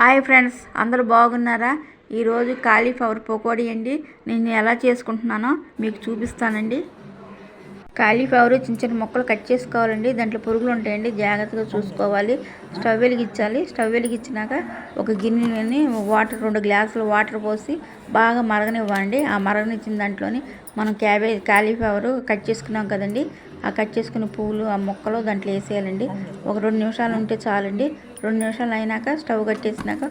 Hi friends అందరూ బాగున్నారా? ఈరోజు కాలీఫ్లవర్ పకోడీ అండి. నేను ఎలా చేసుకుంటున్నానో మీకు చూపిస్తానండి. కాలీఫ్లవర్ చిన్న చిన్న ముక్కలు కట్ చేసుకోవాలండి. దాంట్లో పురుగులు ఉంటాయండి జాగ్రత్తగా చూసుకోవాలి. స్టవ్ వెలిగించాలి. స్టవ్ వెలిగించినాక ఒక గిన్నెని వాటర్ రెండు గ్లాసులు వాటర్ పోసి బాగా మరగనివ్వండి. ఆ మరగనిచ్చిన దాంట్లోని మనం క్యాబేజ్ కాలీఫ్లవర్ కట్ చేసుకున్నాం కదండి. ఆ కట్ చేసుకున్న పువ్వులు ఆ మొక్కలు దాంట్లో వేసేయాలండి. ఒక రెండు నిమిషాలు ఉంటే చాలండి. రెండు నిమిషాలు అయినాక స్టవ్ కట్టేసినాక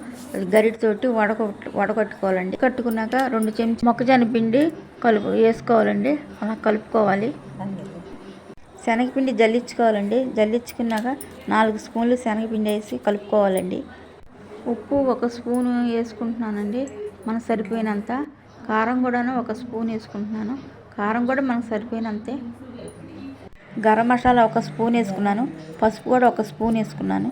గరిటితోటి వడక వడకట్టుకోవాలండి కట్టుకున్నాక రెండు చెంచు మొక్కజొన్న పిండి కలుపు వేసుకోవాలండి. అలా కలుపుకోవాలి. శనగపిండి జల్లించుకోవాలండి. జల్లించుకున్నాక నాలుగు స్పూన్లు శనగపిండి వేసి కలుపుకోవాలండి. ఉప్పు ఒక స్పూను వేసుకుంటున్నానండి. మనకు సరిపోయినంత. కారం కూడాను ఒక స్పూన్ వేసుకుంటున్నాను. కారం కూడా మనకు సరిపోయినంతే. గరం మసాలా ఒక స్పూన్ వేసుకున్నాను పసుపు కూడా ఒక స్పూన్ వేసుకున్నాను.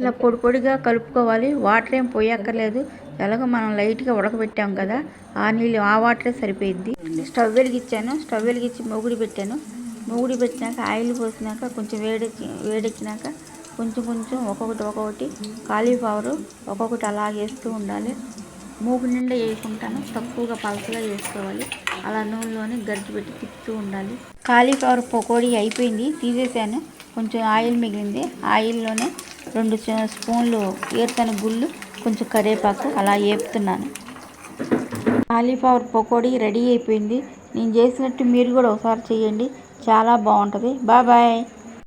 ఇలా పొడి పొడిగా కలుపుకోవాలి. వాటర్ ఏం పోయక్కర్లేదు. ఎలాగో మనం లైట్గా ఉడకబెట్టాం కదా ఆ నీళ్ళు ఆ వాటరే సరిపోయిద్ది. స్టవ్ వెలిగించాను. స్టవ్ వెలిగించి మొగుడి పెట్టాను. మొగుడి పెట్టినాక ఆయిల్ పోసినాక కొంచెం వేడెక్కి వేడెక్కినాక కొంచెం కొంచెం ఒక్కొక్కటి ఒక్కొక్కటి కాలీఫ్లవరు ఒక్కొక్కటి అలాగేస్తూ ఉండాలి. మూగు నిండా వేసుకుంటాను. తక్కువగా పలసగా వేసుకోవాలి. అలా నూనెలోనే గరిటె పెట్టి తిప్పుతూ ఉండాలి. కాలీఫ్లవర్ పకోడీ అయిపోయింది. తీసేసాను కొంచెం ఆయిల్ మిగిలింది. ఆయిల్లోనే రెండు స్పూన్లు ఏరుతన గుళ్ళు కొంచెం కరివేపాకు అలా వేపుతున్నాను కాలీఫ్లవర్ పకోడీ రెడీ అయిపోయింది. నేను చేసినట్టు మీరు కూడా ఒకసారి చేయండి. చాలా బాగుంటుంది. Bye bye.